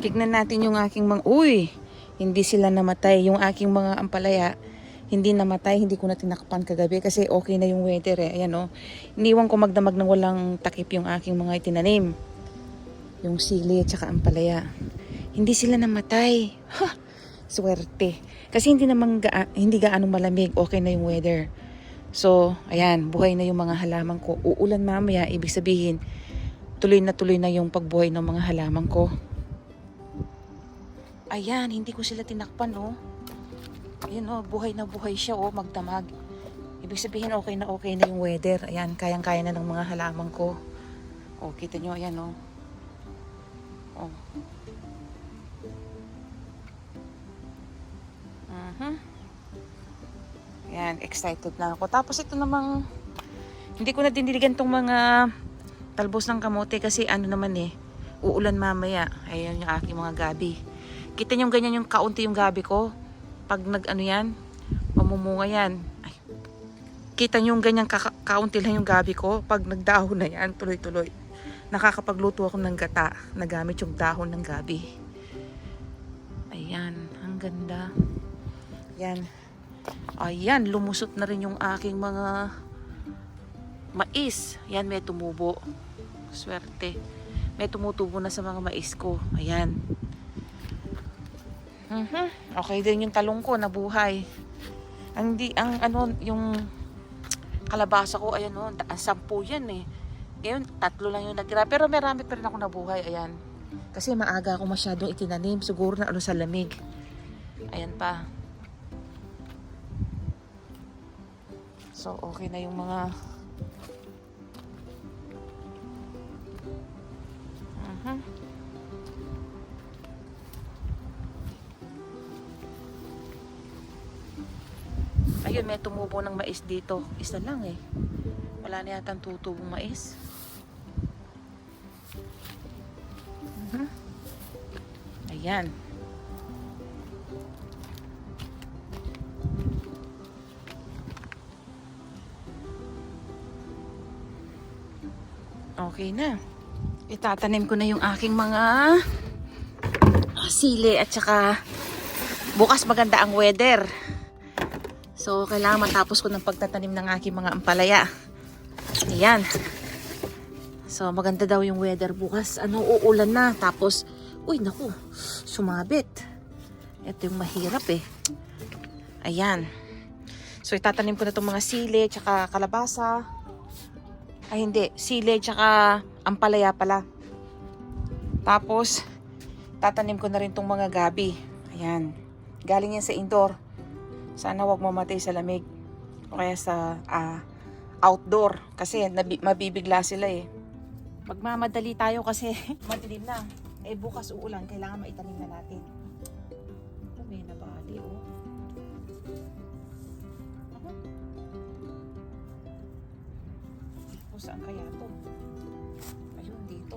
Tignan natin yung aking mga... Uy! Hindi sila namatay. Yung aking mga ampalaya, hindi namatay. Hindi ko na tinakpan kagabi kasi okay na yung weather eh. Ayan o. Iniwan ko magdamag ng walang takip yung aking mga itinanim. Yung sili at saka ampalaya. Hindi sila namatay. Ha! Swerte. Kasi hindi naman ga hindi gaano malamig. Okay na yung weather. So, ayan, buhay na yung mga halaman ko. Uulan mamaya, ibig sabihin, tuloy na tuloy na yung pagbuhay ng mga halaman ko. Ayan, hindi ko sila tinakpan, oh. Ayan, oh, buhay na buhay siya, oh, magdamag. Ibig sabihin, okay na okay na yung weather. Ayan, kayang-kaya na ng mga halaman ko. Oh, kita nyo, ayan, oh. Oh. Mhm. Ayan, excited na ako. Tapos ito namang, hindi ko na diniligan tong mga talbos ng kamote kasi ano naman eh, uulan mamaya. Ayan yung aking mga gabi. Kita nyo ganyan yung kaunti yung gabi ko. Pag nag ano yan, mamumunga yan. Ay, kita nyo yung ganyan ka- kaunti lang yung gabi ko. Pag nagdahon na yan, tuloy-tuloy. Nakakapagluto ako ng gata na gamit yung dahon ng gabi. Ayan, ang ganda. Yan. Ayan, lumusot na rin yung aking mga mais. Yan, may tumubo. Swerte. May tumutubo na sa mga mais ko. Ayan. Mhm. Okay din yung talong ko, nabuhay. Ang di, ang ano, yung kalabasa ko, ayan o, oh, sampu yan eh. Ngayon, tatlo lang yung natira. Pero marami pa rin ako nabuhay, ayan. Kasi maaga ako masyadong itinanim. Siguro na ano sa lamig. Ayan pa. So, okay na yung mga... mais dito. Isa lang eh. Wala na yata tutubong mais. Mhm. Ayan. Okay na. Itatanim ko na yung aking mga sili at saka bukas maganda ang weather. So, kailangan matapos ko ng pagtatanim ng aking mga ampalaya. Ayan. So, maganda daw yung weather bukas. Ano, uulan na. Tapos, uy, naku, sumabit. Ito yung mahirap eh. Ayan. So, itatanim ko na itong mga sili, tsaka kalabasa. Ay, hindi. Sili, tsaka ampalaya pala. Tapos, tatanim ko na rin itong mga gabi. Ayan. Galing yan sa indoor. Sana wag mamatay sa lamig. O kaya sa ah, outdoor. Kasi mabibigla sila eh. Magmamadali tayo kasi madilim na. Eh bukas uulan, kailangan maitanim na natin. Ito may nabali oh. O saan kaya to? Ayun, dito.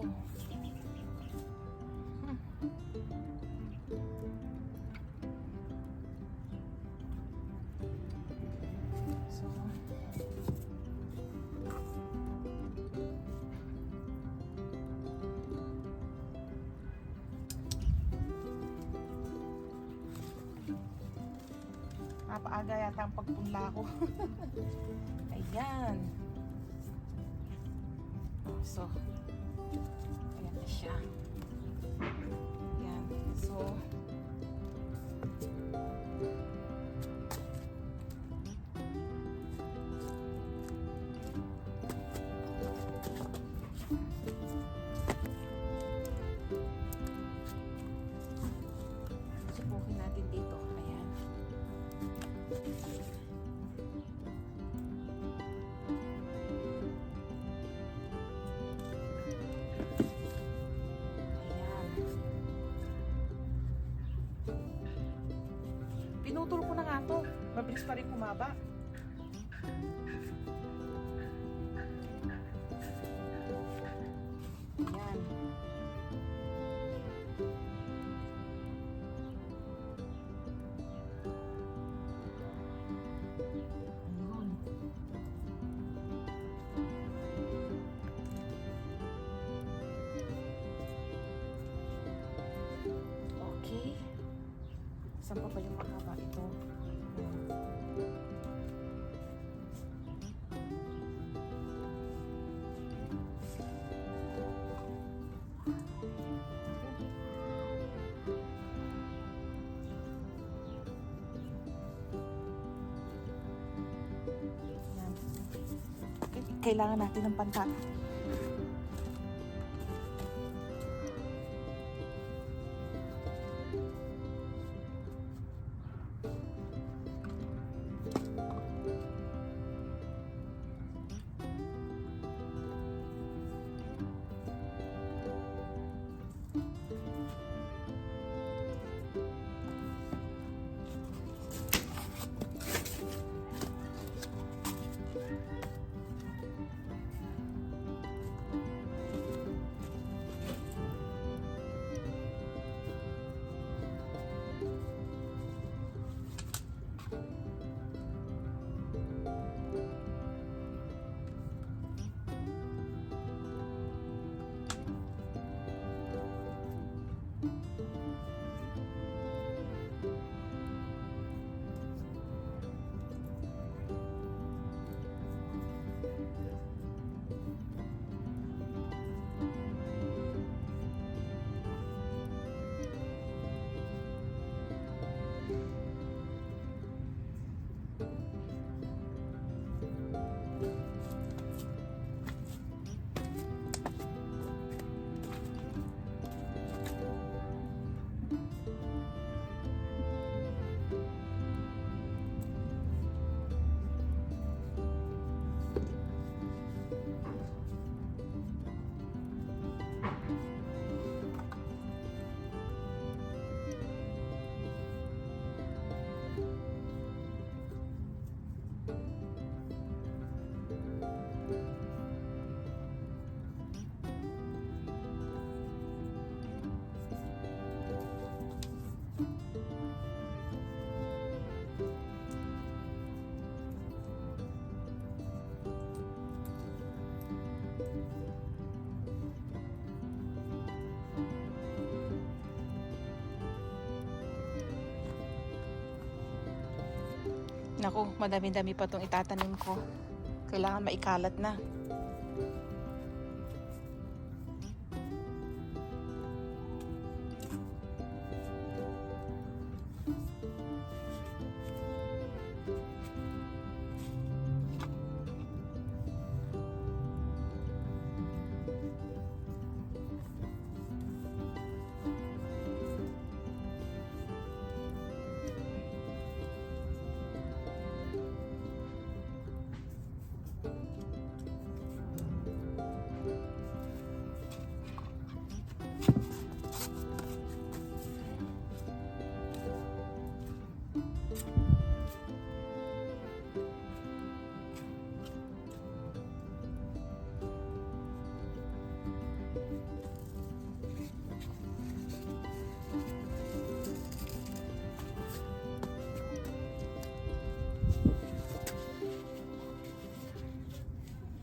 Yata ang pagpunla ko. Ayan. So, ayan na siya. Ayan. So, to. Mabilis pa rin kumaba. Ayan. Ayun. Okay. Saan pa ba yung mahaba ito? Kailangan natin ng pantat. Naku, madami-dami pa itong itatanim ko. Kailangan maikalat na.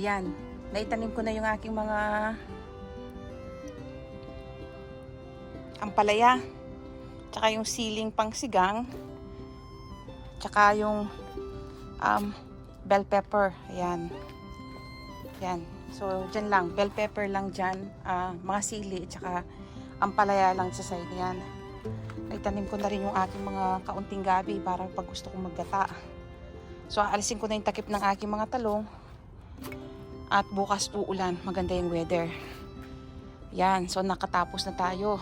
Ayan, naitanim ko na yung aking mga ampalaya. Tsaka yung siling pangsigang. Tsaka yung um, bell pepper. Ayan. Ayan. So, dyan lang. Bell pepper lang dyan. ah, mga sili. Tsaka ampalaya lang sa side yan. Naitanim ko na rin yung aking mga kaunting gabi para pag gusto kong maggata. So, aalisin ko na yung takip ng aking mga talong. At bukas uulan. Maganda yung weather. Yan. So, nakatapos na tayo.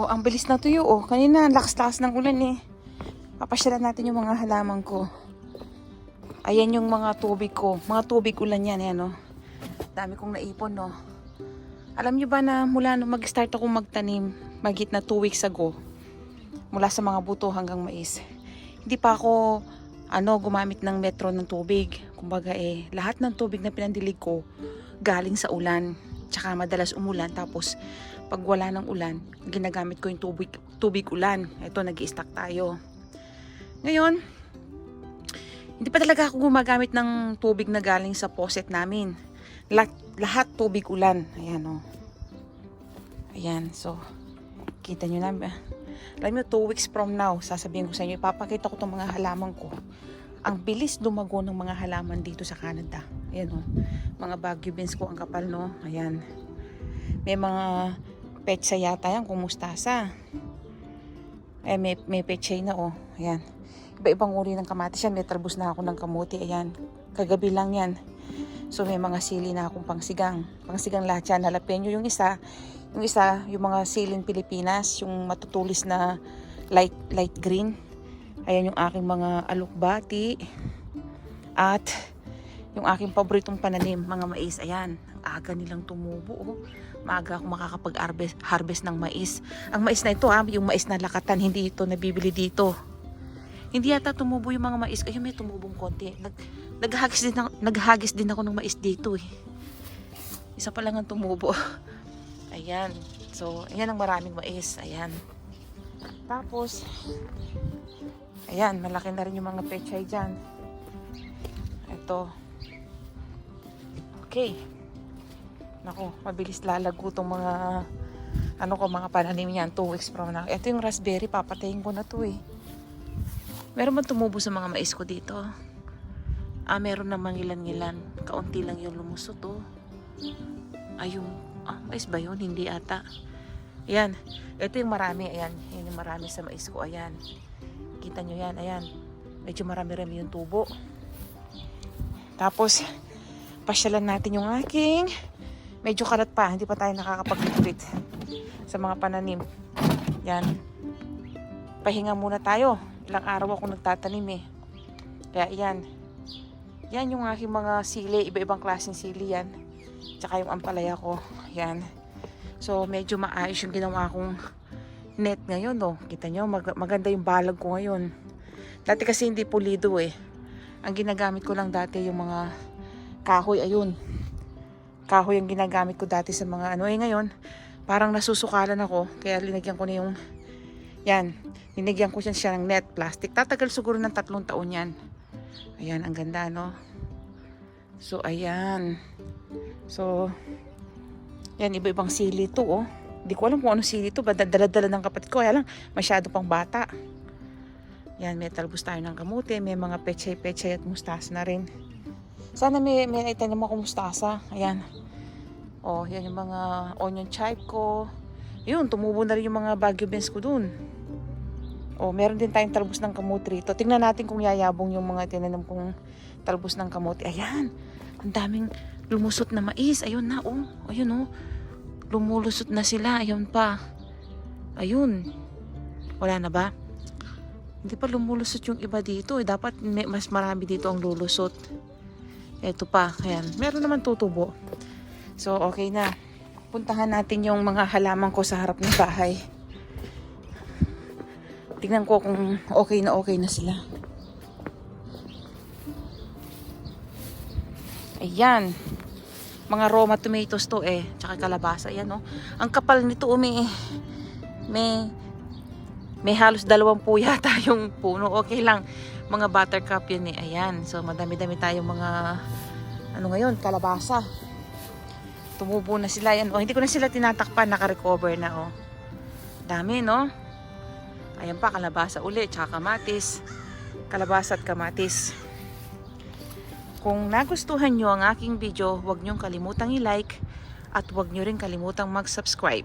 Oh, ang bilis na tuyo. Oh, kanina, lakas-lakas ng ulan eh. Papasyalan natin yung mga halaman ko. Ayan yung mga tubig ko. Mga tubig ulan yan, yan oh. Dami kong naipon, no. Alam nyo ba na mula nung mag-start ako magtanim, magit na 2 weeks ago, mula sa mga buto hanggang mais, hindi pa ako ano, gumamit ng metro ng tubig. Kumbaga eh, lahat ng tubig na pinandilig ko, galing sa ulan. Tsaka madalas umulan, tapos pag wala ng ulan, ginagamit ko yung tubig, tubig ulan. Ito, nag stack tayo. Ngayon, hindi pa talaga ako gumagamit ng tubig na galing sa faucet namin. Lahat, lahat tubig ulan. Ayan, oh. Ayan, so, kita nyo na. Alam nyo, two weeks from now, sasabihin ko sa inyo, ipapakita ko itong mga halaman ko. Ang bilis lumago ng mga halaman dito sa Canada. Ayan, oh. Mga Baguio beans ko, ang kapal, no? Ayan. May mga petsa yata yan, kung mustasa. Eh, may, may pechay na, oh. Ayan. Iba-ibang uri ng kamatis yan. May talbos na ako ng kamuti. Ayan. Kagabi lang yan. So, may mga sili na akong pangsigang. Pangsigang lahat yan. Jalapeno yung isa. Yung isa, yung mga silin Pilipinas. Yung matutulis na light, light green. Ayan yung aking mga alukbati. At yung aking paboritong pananim, mga mais. Ayan. Aga nilang tumubo, oh maaga ako makakapag-harvest harvest ng mais. Ang mais na ito, ah, yung mais na lakatan, hindi ito nabibili dito. Hindi yata tumubo yung mga mais. Ayun, may tumubong konti. Nag, naghagis, din, naghagis din ako ng mais dito eh. Isa pa lang ang tumubo. Ayan. So, ayan ang maraming mais. Ayan. Tapos, ayan, malaki na rin yung mga pechay dyan. Ito. Okay. Nako, mabilis lalago tong mga ano ko, mga pananim yan. Two weeks from now. Ito yung raspberry, papatayin ko na to eh. Meron man tumubo sa mga mais ko dito. Ah, meron namang ilan-ilan. Kaunti lang yung lumusot oh. Ay, yung, ah, mais ba yun? Hindi ata. Ayan. Ito yung marami, ayan. Yan yung marami sa mais ko, ayan. Kita nyo yan, ayan. Medyo marami-rami yung tubo. Tapos, pasyalan natin yung aking medyo kalat pa. Hindi pa tayo nakakapag-retreat sa mga pananim. Yan. Pahinga muna tayo. Ilang araw ako nagtatanim eh. Kaya yan. Yan yung aking mga sili. Iba-ibang klaseng sili yan. Tsaka yung ampalaya ko. Yan. So, medyo maayos yung ginawa kong net ngayon, no. Kita nyo, mag- maganda yung balag ko ngayon. Dati kasi hindi pulido eh. Ang ginagamit ko lang dati yung mga kahoy, ayun. Kahoy ang ginagamit ko dati sa mga ano. Eh ngayon, parang nasusukalan ako. Kaya linagyan ko na yung, yan, linagyan ko siya, siya ng net plastic. Tatagal siguro ng tatlong taon yan. Ayan, ang ganda, no? So, ayan. So, yan, iba-ibang sili to, oh. Hindi ko alam kung ano sili to. Dala-dala ng kapatid ko. Kaya lang, masyado pang bata. Yan, may talbos tayo ng kamote. May mga pechay-pechay at mustasa na rin. Sana may, may naitanim ako mustasa. Ayan. Oh, yan yung mga onion chive ko. Yun, tumubo na rin yung mga bagyo beans ko dun. Oh, meron din tayong talbos ng kamote rito. Tingnan natin kung yayabong yung mga tinanim kong talbos ng kamote. Ayan. Ang daming lumusot na mais. Ayun na, oh. Ayun, oh. Lumulusot na sila. Ayun pa. Ayun. Wala na ba? Hindi pa lumulusot yung iba dito. Eh. Dapat may, mas marami dito ang lulusot. Ito pa. Ayan. Meron naman tutubo. So, okay na. Puntahan natin yung mga halaman ko sa harap ng bahay. Tingnan ko kung okay na okay na sila. Ayan. Mga Roma tomatoes to eh. Tsaka kalabasa. Ayan oh. Ang kapal nito oh, may, may, halos dalawampu yata yung puno. Okay lang. Mga buttercup yun eh. Ayan. So madami-dami tayong mga ano ngayon, kalabasa. Tumubo na sila yan. Oh, hindi ko na sila tinatakpan. Naka-recover na oh. Dami no? Ayan pa, kalabasa uli. Tsaka kamatis. Kalabasa at kamatis. Kung nagustuhan nyo ang aking video, huwag nyong kalimutang i-like at huwag nyo rin kalimutang mag-subscribe.